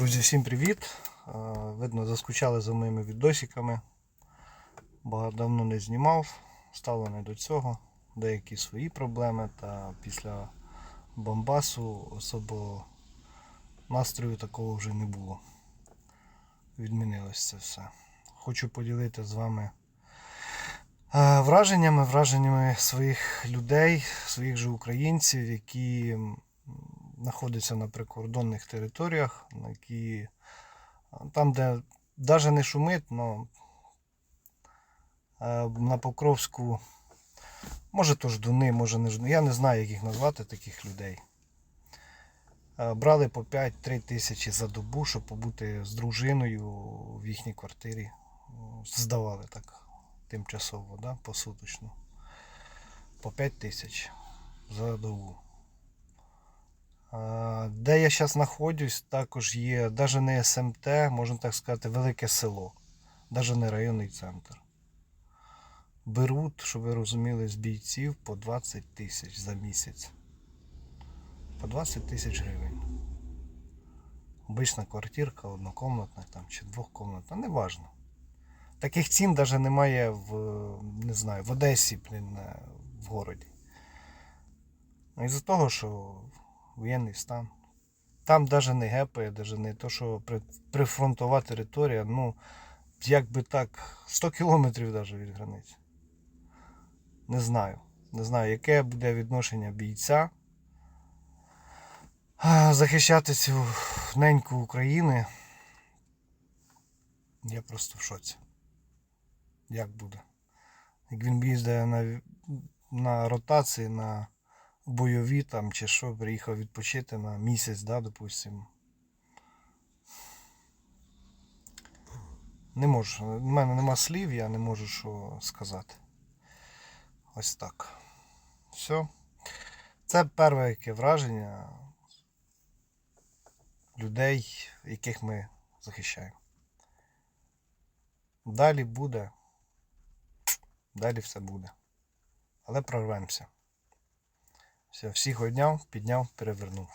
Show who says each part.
Speaker 1: Друзі, всім привіт! Е, Видно, заскучали за моїми відосиками. Багато давно не знімав, стало не до цього. Деякі свої проблеми та після Бомбасу особо настрою такого вже не було. Відмінилось це все. Хочу поділитися з вами е, враженнями, враженнями своїх людей, своїх же українців, які м, знаходяться на прикордонних територіях, які там, де навіть не шумить, але на Покровську, може то ждуни, може не ждуни, я не знаю, як їх назвати, таких людей. Е, Брали по 5-3 тисячі за добу, щоб побути з дружиною в їхній квартирі. Здавали так тимчасово, да, посуточно. По 5 тисяч за добу. Де я зараз знаходжусь, також є навіть не СМТ, можна так сказати, велике село, навіть не районний центр. Беруть, щоб ви розуміли, з бійців по 20 тисяч за місяць. По 20 тисяч гривень. Обична квартирка, однокомнатна там, чи двохкомнатна, неважно. Таких цін навіть немає в, не знаю, в Одесі, е, в городі. Ну, із-за того, що воєнний стан. Там навіть не гепає, навіть не то, що прифронтова територія, ну, як би так, 100 кілометрів навіть від границі. Не знаю. Не знаю, яке буде відношення бійця захищати цю неньку України. Я просто в шоці. Як буде? Як він їздить на, на ротації, на бойові там чи що, приїхав відпочити на місяць, да, допустим. Не можу. У мене нема слів, я не можу що сказати. Ось так. Все. Це перше яке враження людей, яких ми захищаємо. Далі буде. Далі все буде. Але прорвемося. Все, всіх одняв, підняв, перевернув.